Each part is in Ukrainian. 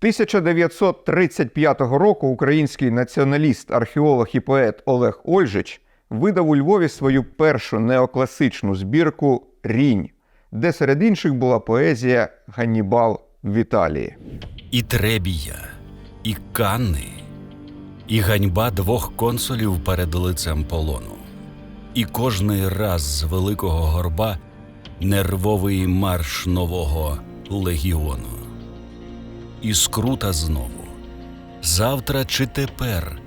1935 року український націоналіст, археолог і поет Олег Ольжич видав у Львові свою першу неокласичну збірку Рінь, де серед інших була поезія Ганнібал в Італії. І Требія, і Канни, і ганьба двох консулів перед лицем полону. І кожний раз з великого горба нервовий марш нового легіону. І скрута знову. Завтра чи тепер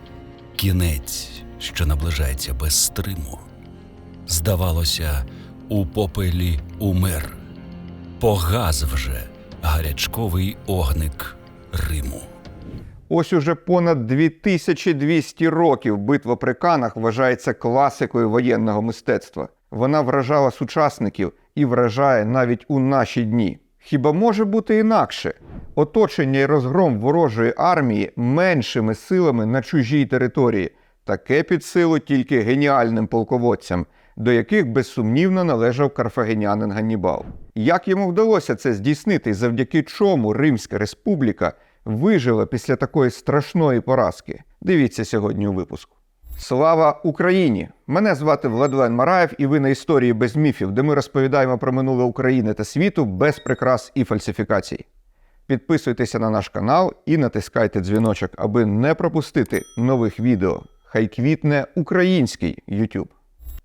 кінець, що наближається без стриму. Здавалося, у попелі умер. Погас вже гарячковий огник Риму. Ось уже понад 2200 років битва при Канах вважається класикою воєнного мистецтва. Вона вражала сучасників і вражає навіть у наші дні. Хіба може бути інакше? Оточення і розгром ворожої армії меншими силами на чужій території. Таке під силу тільки геніальним полководцям, до яких безсумнівно належав карфагенянин Ганнібал. Як йому вдалося це здійснити, завдяки чому Римська республіка вижила після такої страшної поразки? Дивіться сьогодні у випуску. Слава Україні! Мене звати Владлен Мараєв, і ви на історії без міфів, де ми розповідаємо про минуле України та світу без прикрас і фальсифікацій. Підписуйтеся на наш канал і натискайте дзвіночок, аби не пропустити нових відео. Хай квітне український YouTube.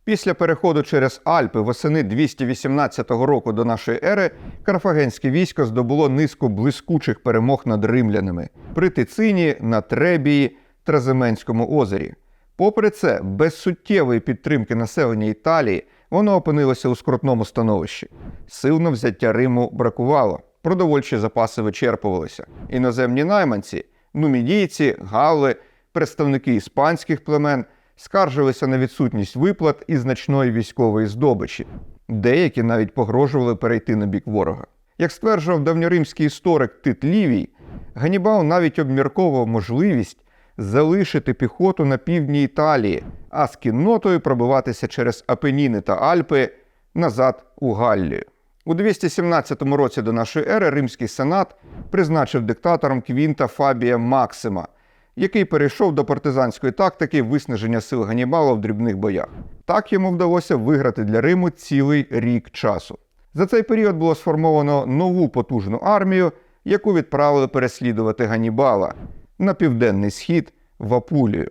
Після переходу через Альпи восени 218 року до нашої ери карфагенське військо здобуло низку блискучих перемог над римлянами при Тицині, на Требії, Тразименському озері. Попри це, без суттєвої підтримки населення Італії воно опинилося у скрутному становищі. Сил на взяття Риму бракувало, продовольчі запаси вичерпувалися. Іноземні найманці, нумідійці, галли, представники іспанських племен скаржилися на відсутність виплат і значної військової здобичі. Деякі навіть погрожували перейти на бік ворога. Як стверджував давньоримський історик Тит Лівій, Ганнібал навіть обмірковував можливість залишити піхоту на півдні Італії, а з кіннотою пробиватися через Апеніни та Альпи назад у Галлію. У 217 році до нашої ери Римський сенат призначив диктатором Квінта Фабія Максима, який перейшов до партизанської тактики виснаження сил Ганнібала в дрібних боях. Так йому вдалося виграти для Риму цілий рік часу. За цей період було сформовано нову потужну армію, яку відправили переслідувати Ганнібала на південний схід в Апулію.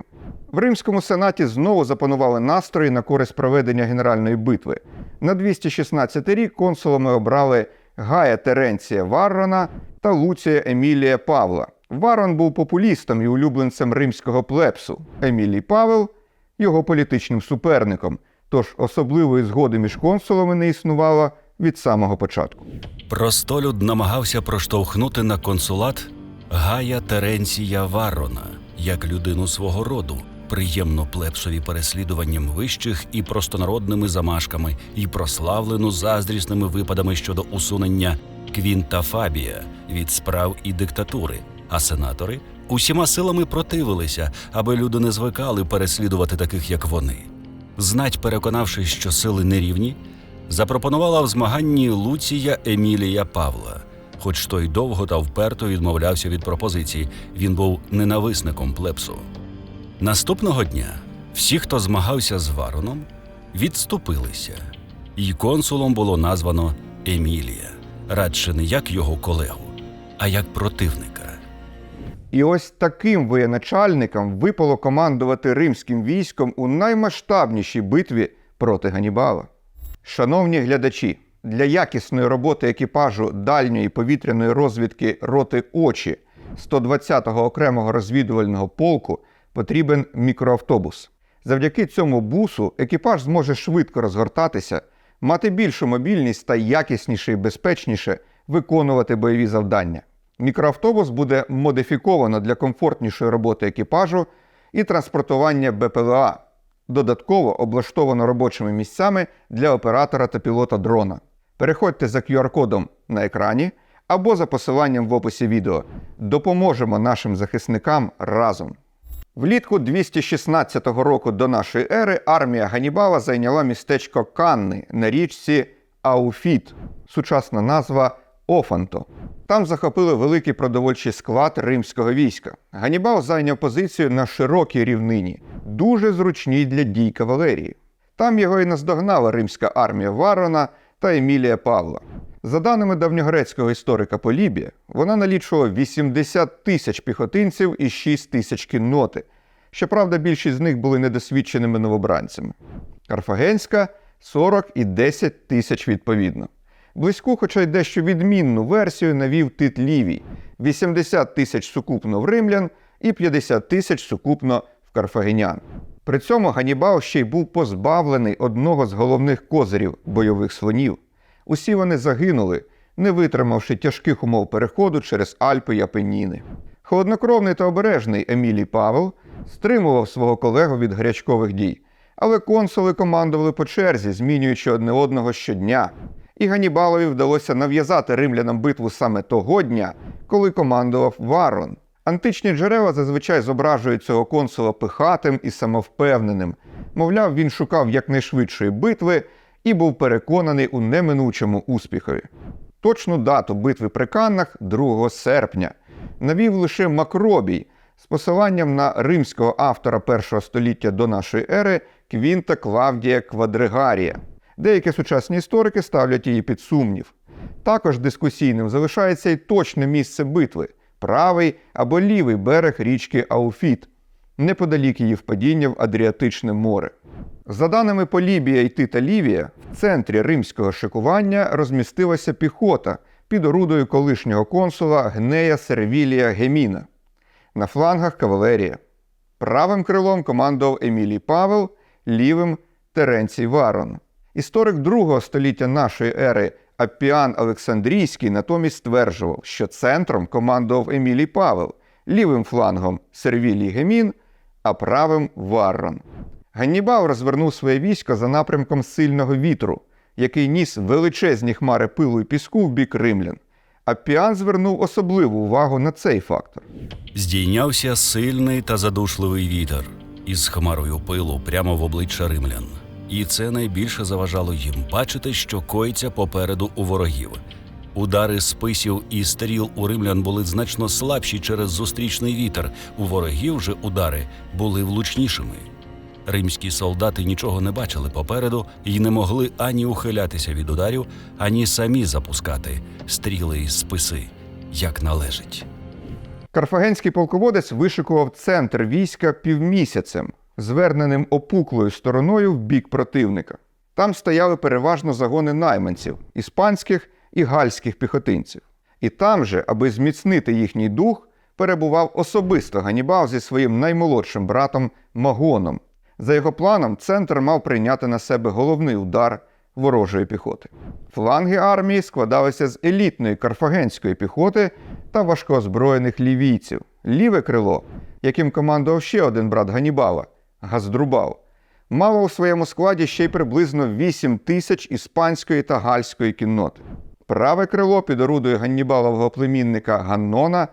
В Римському сенаті знову запанували настрої на користь проведення генеральної битви. На 216 рік консулами обрали Гая Теренція Варрона та Луція Емілія Павла. Варон був популістом і улюбленцем римського плепсу. Емілій Павел його політичним суперником. Тож особливої згоди між консулами не існувало від самого початку. Простолюд намагався проштовхнути на консулат Гая Теренція Варрона як людину свого роду, приємно плепсові переслідуванням вищих і простонародними замашками, і прославлену заздрісними випадами щодо усунення Квінта Фабія від справ і диктатури, а сенатори усіма силами противилися, аби люди не звикали переслідувати таких, як вони. Знать, переконавшись, що сили нерівні, запропонувала в змаганні Луція Емілія Павла. Хоч той довго та вперто відмовлявся від пропозицій, він був ненависником плепсу. Наступного дня всі, хто змагався з Вароном, відступилися, і консулом було названо Емілія, радше не як його колегу, а як противника. І ось таким воєначальникам випало командувати римським військом у наймасштабнішій битві проти Ганнібала. Шановні глядачі, для якісної роботи екіпажу дальньої повітряної розвідки роти очі 120-го окремого розвідувального полку потрібен мікроавтобус. Завдяки цьому бусу екіпаж зможе швидко розгортатися, мати більшу мобільність та якісніше і безпечніше виконувати бойові завдання. Мікроавтобус буде модифіковано для комфортнішої роботи екіпажу і транспортування БПЛА, додатково облаштовано робочими місцями для оператора та пілота дрона. Переходьте за QR-кодом на екрані або за посиланням в описі відео. Допоможемо нашим захисникам разом. Влітку 216 року до нашої ери армія Ганнібала зайняла містечко Канни на річці Ауфіт, сучасна назва Офанто. Там захопили великий продовольчий склад римського війська. Ганібал зайняв позицію на широкій рівнині, дуже зручній для дій кавалерії. Там його і наздогнала римська армія Варона та Емілія Павла. За даними давньогрецького історика Полібія, вона налічувала 80 тисяч піхотинців і 6 тисяч кінноти. Щоправда, більшість з них були недосвідченими новобранцями. Карфагенська 40 і 10 тисяч відповідно. Близьку, хоча й дещо відмінну версію навів Тит Лівій 80 тисяч сукупно в римлян і 50 тисяч сукупно в карфагенян. При цьому Ганібал ще й був позбавлений одного з головних козирів бойових слонів. Усі вони загинули, не витримавши тяжких умов переходу через Альпи й Апеніни. Холоднокровний та обережний Емілій Павел стримував свого колегу від гарячкових дій, але консули командували по черзі, змінюючи одне одного щодня. І Ганібалові вдалося нав'язати римлянам битву саме того дня, коли командував Варон. Античні джерела зазвичай зображують цього консула пихатим і самовпевненим. Мовляв, він шукав якнайшвидшої битви і був переконаний у неминучому успіхові. Точну дату битви при Каннах 2 серпня навів лише Макробій з посиланням на римського автора першого століття до нашої ери Квінта Клавдія Квадригарія. Деякі сучасні історики ставлять її під сумнів. Також дискусійним залишається й точне місце битви правий або лівий берег річки Ауфіт, неподалік її впадіння в Адріатичне море. За даними Полібія і Тита Лівія, в центрі римського шикування розмістилася піхота під орудою колишнього консула Гнея Сервілія Геміна. На флангах кавалерія. Правим крилом командував Емілій Павел, лівим Теренцій Варон. Історик другого століття нашої ери Аппіан Олександрійський натомість стверджував, що центром командував Емілій Павел, лівим флангом Сервілій Гемін, а правим Варрон. Ганнібал розвернув своє військо за напрямком сильного вітру, який ніс величезні хмари пилу і піску в бік римлян. Аппіан звернув особливу увагу на цей фактор. Здійнявся сильний та задушливий вітер із хмарою пилу прямо в обличчя римлян. І це найбільше заважало їм бачити, що коїться попереду у ворогів. Удари списів і стріл у римлян були значно слабші через зустрічний вітер. У ворогів же удари були влучнішими. Римські солдати нічого не бачили попереду і не могли ані ухилятися від ударів, ані самі запускати стріли і списи, як належить. Карфагенський полководець вишикував центр війська півмісяцем, зверненим опуклою стороною в бік противника. Там стояли переважно загони найманців, іспанських і гальських піхотинців. І там же, аби зміцнити їхній дух, перебував особисто Ганібал зі своїм наймолодшим братом Магоном. За його планом, центр мав прийняти на себе головний удар ворожої піхоти. Фланги армії складалися з елітної карфагенської піхоти та важкоозброєних лівійців. Ліве крило, яким командував ще один брат Ганібала Газдрубал, мало у своєму складі ще й приблизно 8 тисяч іспанської та гальської кінноти. Праве крило під орудою Ганнібалового племінника Ганнона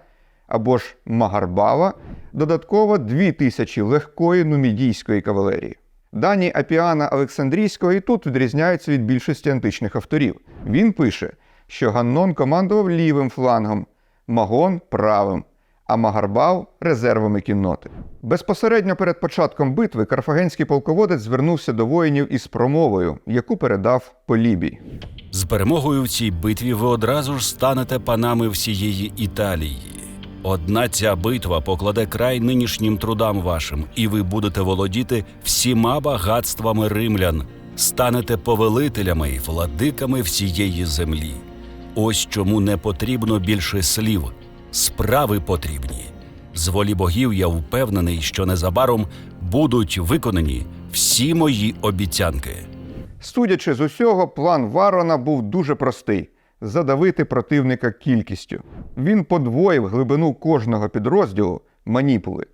або ж Магарбала, додатково 2 тисячі легкої нумідійської кавалерії. Дані Апіана Олександрійського і тут відрізняються від більшості античних авторів. Він пише, що Ганнон командував лівим флангом, Магон правим, а Магарбал резервами кінноти. Безпосередньо перед початком битви карфагенський полководець звернувся до воїнів із промовою, яку передав Полібій. З перемогою в цій битві ви одразу ж станете панами всієї Італії. Одна ця битва покладе край нинішнім трудам вашим, і ви будете володіти всіма багатствами римлян, станете повелителями і владиками всієї землі. Ось чому не потрібно більше слів, справи потрібні. З волі богів я впевнений, що незабаром будуть виконані всі мої обіцянки. Судячи з усього, план Варона був дуже простий задавити противника кількістю. Він подвоїв глибину кожного підрозділу маніпули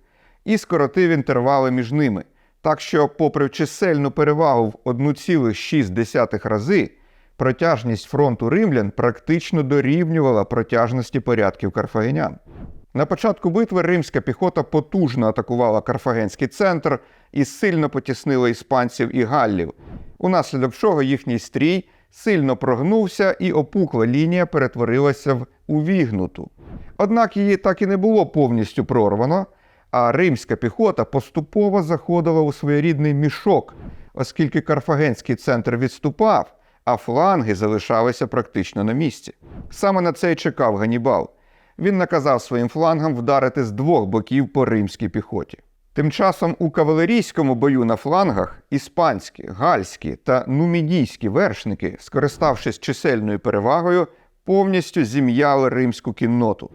і скоротив інтервали між ними. Так що, попри чисельну перевагу в 1,6 рази, протяжність фронту римлян практично дорівнювала протяжності порядків карфагенян. На початку битви римська піхота потужно атакувала карфагенський центр і сильно потіснила іспанців і галлів, унаслідок чого їхній стрій сильно прогнувся, і опукла лінія перетворилася в увігнуту. Однак її так і не було повністю прорвано, а римська піхота поступово заходила у своєрідний мішок, оскільки карфагенський центр відступав, а фланги залишалися практично на місці. Саме на це й чекав Ганібал. Він наказав своїм флангам вдарити з двох боків по римській піхоті. Тим часом у кавалерійському бою на флангах іспанські, гальські та нумідійські вершники, скориставшись чисельною перевагою, повністю зім'яли римську кінноту.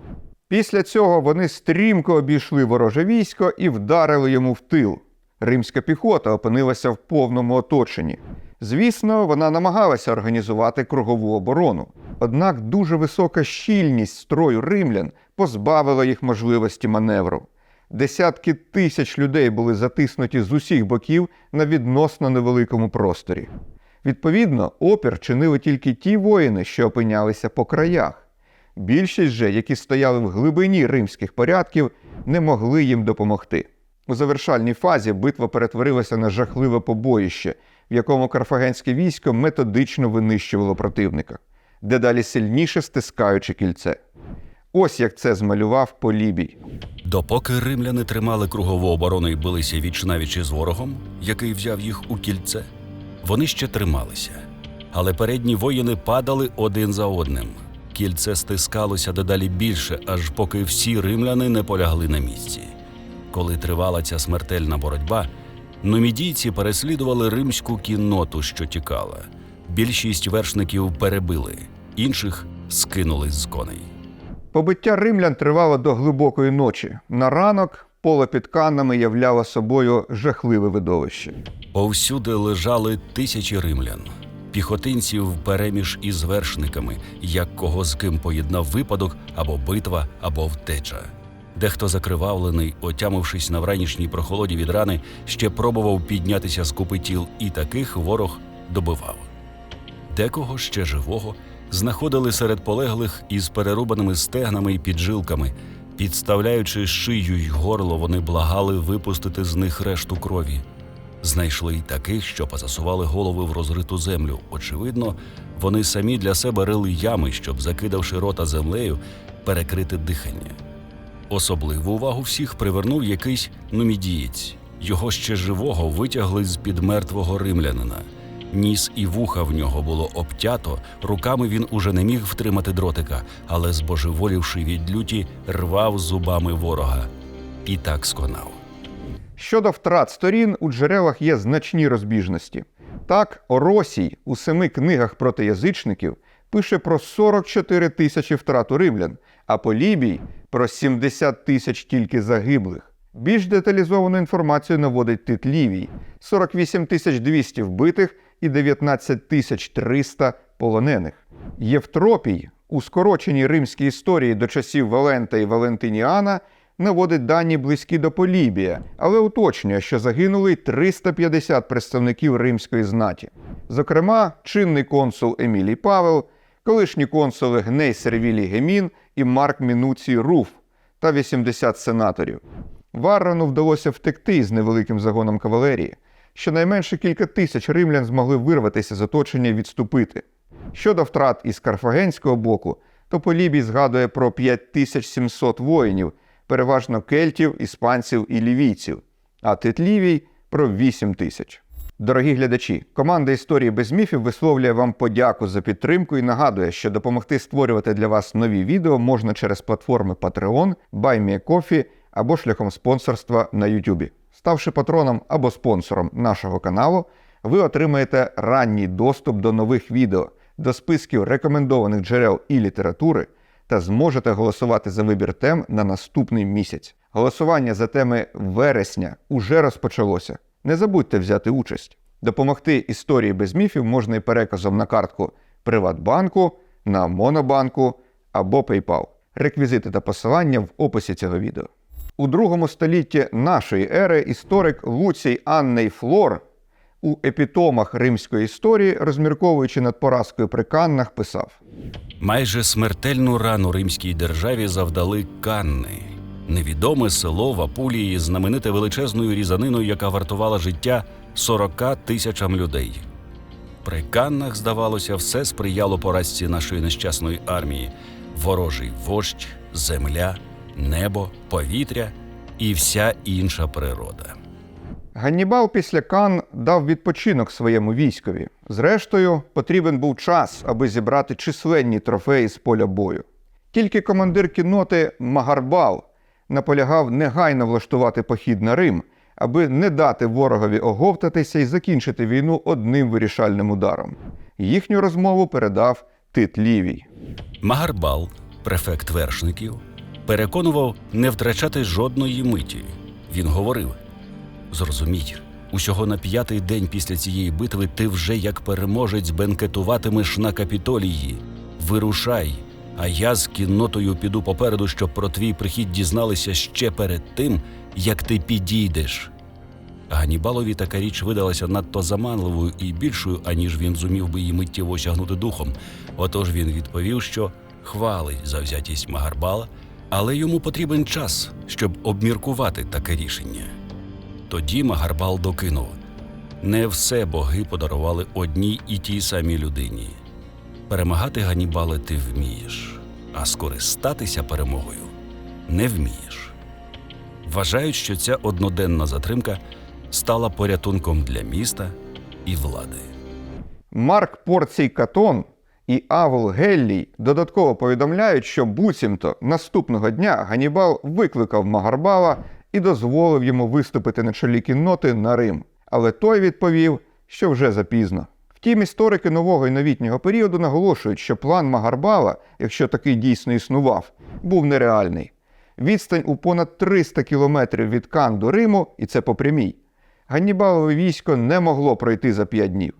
Після цього вони стрімко обійшли вороже військо і вдарили йому в тил. Римська піхота опинилася в повному оточенні. Звісно, вона намагалася організувати кругову оборону. Однак дуже висока щільність строю римлян позбавила їх можливості маневру. Десятки тисяч людей були затиснуті з усіх боків на відносно невеликому просторі. Відповідно, опір чинили тільки ті воїни, що опинялися по краях. Більшість же, які стояли в глибині римських порядків, не могли їм допомогти. У завершальній фазі битва перетворилася на жахливе побоїще, в якому карфагенське військо методично винищувало противника, дедалі сильніше стискаючи кільце. Ось як це змалював Полібій. Допоки римляни тримали кругову оборону і билися віч навіч із ворогом, який взяв їх у кільце, вони ще трималися. Але передні воїни падали один за одним. Кільце стискалося дедалі більше, аж поки всі римляни не полягли на місці. Коли тривала ця смертельна боротьба, нумідійці переслідували римську кінноту, що тікала. Більшість вершників перебили, інших скинули з коней. Побиття римлян тривало до глибокої ночі. На ранок поле під каннами являло собою жахливе видовище. Повсюди лежали тисячі римлян, піхотинців переміж із вершниками, як кого з ким поєднав випадок або битва, або втеча. Дехто закривавлений, отямившись на вранішній прохолоді від рани, ще пробував піднятися з купи тіл, і таких ворог добивав. Декого ще живого знаходили серед полеглих із перерубаними стегнами і піджилками. Підставляючи шию й горло, вони благали випустити з них решту крові. Знайшли й таких, що позасували голови в розриту землю. Очевидно, вони самі для себе рили ями, щоб, закидавши рота землею, перекрити дихання. Особливу увагу всіх привернув якийсь нумідієць. Його ще живого витягли з під мертвого римлянина. Ніс і вуха в нього було обтято, руками він уже не міг втримати дротика, але, збожеволівши від люті, рвав зубами ворога. І так сконав. Щодо втрат сторін, у джерелах є значні розбіжності. Так, Оросій у семи книгах проти язичників пише про 44 тисячі втрат у римлян, а Полібій про 70 тисяч тільки загиблих. Більш деталізовану інформацію наводить Тит Лівій – 48 тисяч 200 вбитих і 19 тисяч 300 полонених. Євтропій у скороченій римській історії до часів Валента і Валентиніана наводить дані близькі до Полібія, але уточнює, що загинули 350 представників римської знаті. Зокрема, чинний консул Емілій Павел, колишні консули Гней Сервілій Гемін і Марк Мінуцій Руф та 80 сенаторів. Варрону вдалося втекти з невеликим загоном кавалерії. Щонайменше кілька тисяч римлян змогли вирватися з оточення і відступити. Щодо втрат із карфагенського боку, то Полібій згадує про 5700 воїнів, переважно кельтів, іспанців і лівійців, а Тит Лівій про 8 тисяч. Дорогі глядачі, команда історії без міфів висловлює вам подяку за підтримку і нагадує, що допомогти створювати для вас нові відео можна через платформи Patreon, BuyMeACoffee або шляхом спонсорства на YouTube. Ставши патроном або спонсором нашого каналу, ви отримаєте ранній доступ до нових відео, до списків рекомендованих джерел і літератури та зможете голосувати за вибір тем на наступний місяць. Голосування за теми вересня уже розпочалося. Не забудьте взяти участь. Допомогти історії без міфів можна і переказом на картку Приватбанку, на Монобанку або PayPal. Реквізити та посилання в описі цього відео. У другому столітті нашої ери історик Луцій Анней Флор у епітомах римської історії, розмірковуючи над поразкою при Каннах, писав: Майже смертельну рану римській державі завдали Канни. Невідоме село в Апулії, знамените величезною різаниною, яка вартувала життя 40 тисячам людей. При Каннах, здавалося, все сприяло поразці нашої нещасної армії: ворожий вождь, земля, небо, повітря і вся інша природа. Ганнібал після Кан дав відпочинок своєму військові. Зрештою, потрібен був час, аби зібрати численні трофеї з поля бою. Тільки командир кінноти Магарбал наполягав негайно влаштувати похід на Рим, аби не дати ворогові оговтатися і закінчити війну одним вирішальним ударом. Їхню розмову передав Тит Лівій. Магарбал, префект вершників, переконував не втрачати жодної миті. Він говорив: Зрозумій, усього на п'ятий день після цієї битви ти вже як переможець бенкетуватимеш на капітолії. Вирушай, а я з кіннотою піду попереду, щоб про твій прихід дізналися ще перед тим, як ти підійдеш. Ганібалові така річ видалася надто заманливою і більшою, аніж він зумів би її миттєво осягнути духом. Отож він відповів, що хвалить завзятість Магарбала, але йому потрібен час, щоб обміркувати таке рішення. Тоді Магарбал докинув: не все боги подарували одній і тій самій людині. Перемагати Ганібале ти вмієш, а скористатися перемогою не вмієш. Вважають, що ця одноденна затримка стала порятунком для міста і влади. Марк Порцій Катон і Авл Геллій додатково повідомляють, що буцімто наступного дня Ганібал викликав Магарбала і дозволив йому виступити на чолі кінноти на Рим. Але той відповів, що вже запізно. Втім, історики нового і новітнього періоду наголошують, що план Магарбала, якщо такий дійсно існував, був нереальний. Відстань у понад 300 кілометрів від Кан до Риму, і це по прямій. Ганнібалове військо не могло пройти за п'ять днів.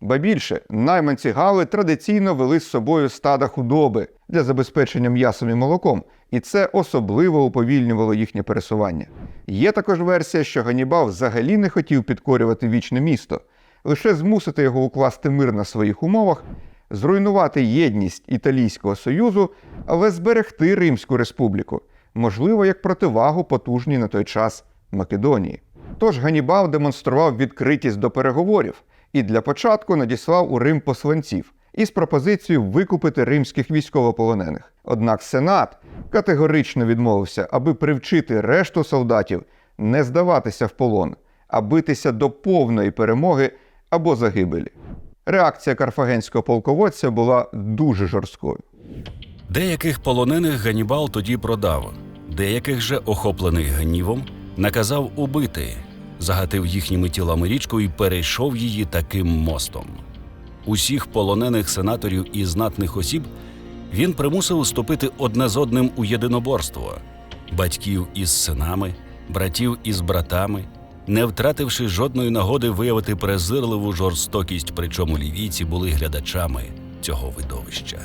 Ба більше, найманці Гали традиційно вели з собою стада худоби для забезпечення м'ясом і молоком, і це особливо уповільнювало їхнє пересування. Є також версія, що Ганнібал взагалі не хотів підкорювати вічне місто, лише змусити його укласти мир на своїх умовах, зруйнувати єдність Італійського союзу, але зберегти Римську республіку, можливо, як противагу потужній на той час Македонії. Тож Ганібал демонстрував відкритість до переговорів і для початку надіслав у Рим посланців із пропозицією викупити римських військовополонених. Однак Сенат категорично відмовився, аби привчити решту солдатів не здаватися в полон, а битися до повної перемоги або загибелі. Реакція карфагенського полководця була дуже жорсткою. Деяких полонених Ганібал тоді продав, деяких же, охоплених гнівом, наказав убити, загатив їхніми тілами річку і перейшов її таким мостом. Усіх полонених сенаторів і знатних осіб він примусив уступити одне з одним у єдиноборство батьків із синами, братів із братами, не втративши жодної нагоди виявити презирливу жорстокість, причому лівійці були глядачами цього видовища.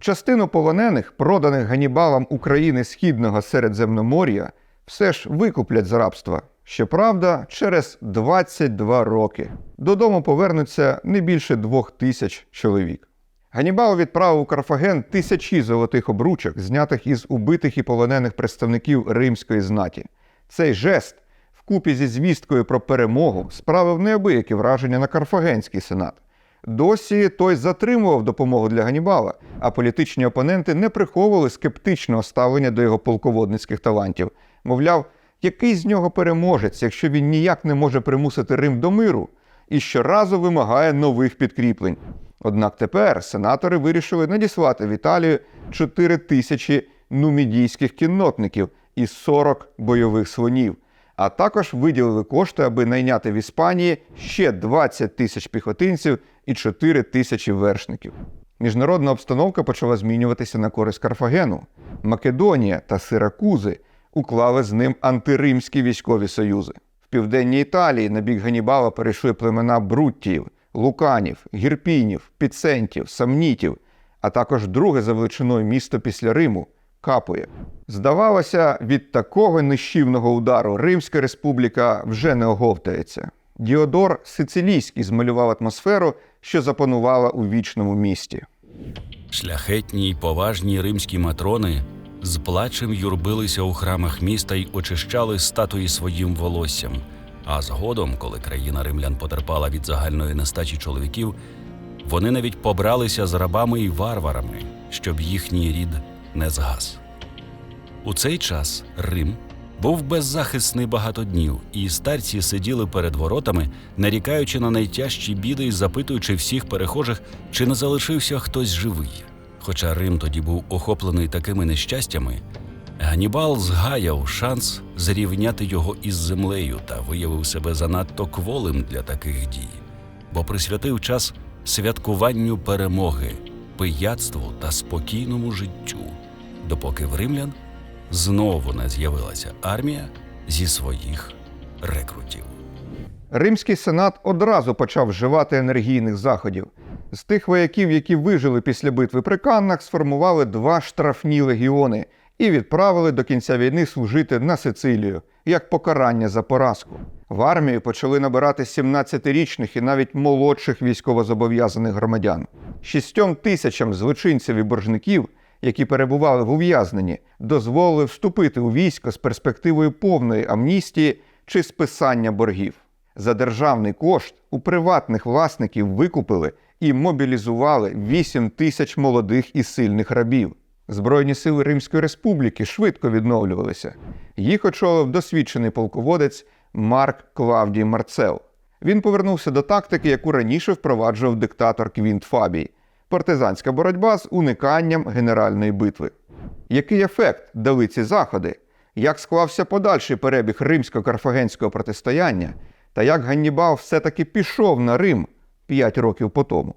Частину полонених, проданих Ганібалам України Східного Середземномор'я, все ж викуплять з рабства. Щоправда, через 22 роки. Додому повернуться не більше двох тисяч чоловік. Ганібал відправив у Карфаген тисячі золотих обручок, знятих із убитих і полонених представників римської знаті. Цей жест, вкупі зі звісткою про перемогу, справив неабияке враження на Карфагенський сенат. Досі той затримував допомогу для Ганібала, а політичні опоненти не приховували скептичного ставлення до його полководницьких талантів. Мовляв, який з нього переможець, якщо він ніяк не може примусити Рим до миру і щоразу вимагає нових підкріплень. Однак тепер сенатори вирішили надіслати в Італію 4 тисячі нумідійських кіннотників і 40 бойових слонів, а також виділили кошти, аби найняти в Іспанії ще 20 тисяч піхотинців і 4 тисячі вершників. Міжнародна обстановка почала змінюватися на користь Карфагену. Македонія та Сиракузи уклали з ним антиримські військові союзи. В південній Італії на бік Ганібала перейшли племена Бруттіїв, Луканів, Гірпінів, Піцентів, Самнітів, а також друге за величиною місто після Риму Капує. Здавалося, від такого нищівного удару Римська республіка вже не оговтається. Діодор Сицилійський змалював атмосферу, що запанувала у вічному місті. Шляхетні й поважні римські матрони з плачем юрбилися у храмах міста й очищали статуї своїм волоссям, А згодом, коли країна римлян потерпала від загальної нестачі чоловіків, вони навіть побралися з рабами і варварами, щоб їхній рід не згас. У цей час Рим був беззахисний багато днів, і старці сиділи перед воротами, нарікаючи на найтяжчі біди і запитуючи всіх перехожих, чи не залишився хтось живий. Хоча Рим тоді був охоплений такими нещастями, Ганібал згаяв шанс зрівняти його із землею та виявив себе занадто кволим для таких дій, бо присвятив час святкуванню перемоги, пияцтву та спокійному життю, допоки в римлян знову не з'явилася армія зі своїх рекрутів. Римський сенат одразу почав вживати енергійних заходів. З тих вояків, які вижили після битви при Каннах, сформували два штрафні легіони і відправили до кінця війни служити на Сицилію як покарання за поразку. В армію почали набирати 17-річних і навіть молодших військовозобов'язаних громадян. Шістьом тисячам злочинців і боржників, які перебували в ув'язненні, дозволили вступити у військо з перспективою повної амністії чи списання боргів. За державний кошт у приватних власників викупили і мобілізували 8 тисяч молодих і сильних рабів. Збройні сили Римської Республіки швидко відновлювалися. Їх очолив досвідчений полководець Марк Клавдій Марцел. Він повернувся до тактики, яку раніше впроваджував диктатор Квінт Фабій партизанська боротьба з униканням генеральної битви. Який ефект дали ці заходи? Як склався подальший перебіг римсько-карфагенського протистояння, та як Ганнібал все-таки пішов на Рим 5 років по тому?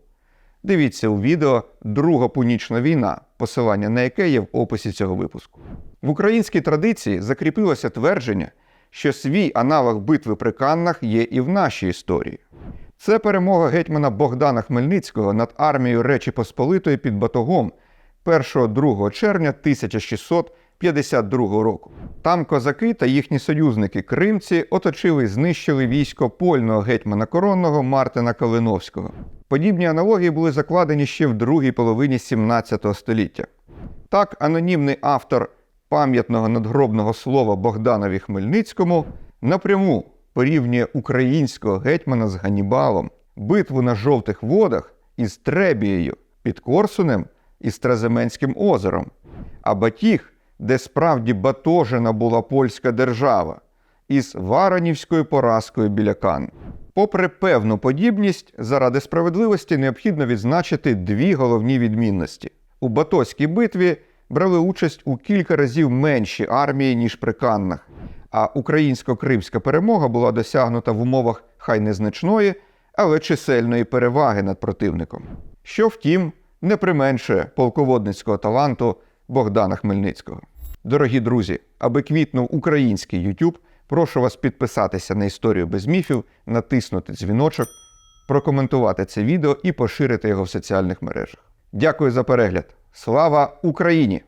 Дивіться у відео Друга Пунічна війна, посилання на яке є в описі цього випуску. В українській традиції закріпилося твердження, що свій аналог битви при Каннах є і в нашій історії. Це перемога гетьмана Богдана Хмельницького над армією Речі Посполитої під Батогом 1-2 червня 1652 року. Там козаки та їхні союзники кримці оточили і знищили військо польного гетьмана коронного Мартина Калиновського. Подібні аналогії були закладені ще в другій половині 17 століття. Так, анонімний автор пам'ятного надгробного слова Богданові Хмельницькому напряму порівнює українського гетьмана з Ганнібалом, битву на жовтих водах із Требією, під Корсунем і Страземенським озером, а Батіг, де справді батожена була польська держава, із Варанівською поразкою біля Кан. Попри певну подібність, заради справедливості необхідно відзначити дві головні відмінності. У Батоській битві брали участь у кілька разів менші армії, ніж при Каннах, а українсько-кримська перемога була досягнута в умовах хай незначної, але чисельної переваги над противником. Що, втім, не применшує полководницького таланту Богдана Хмельницького. Дорогі друзі, аби квітнув український YouTube, прошу вас підписатися на історію без міфів, натиснути дзвіночок, прокоментувати це відео і поширити його в соціальних мережах. Дякую за перегляд. Слава Україні!